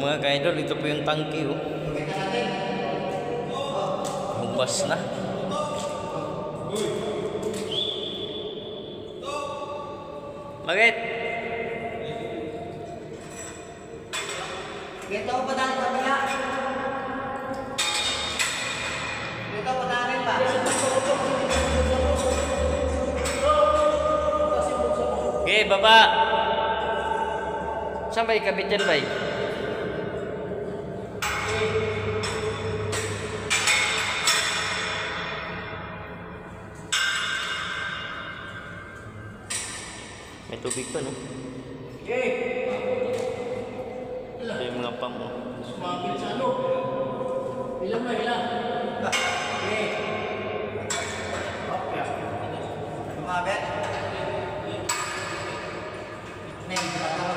mga ka-idol, ito po yung tangke oh. Hubas na. Bakit? Dito pa dahil kabila. Dito ko dahil ba? Okay, baba. Saan ba ikabit dyan ba? Metal beacon eh. Okay. Saya mengapam tu. pang mo. Sumabit sa ano? Ilang na ilang? Okay. Okay. Sumabit. bet? Sumabit.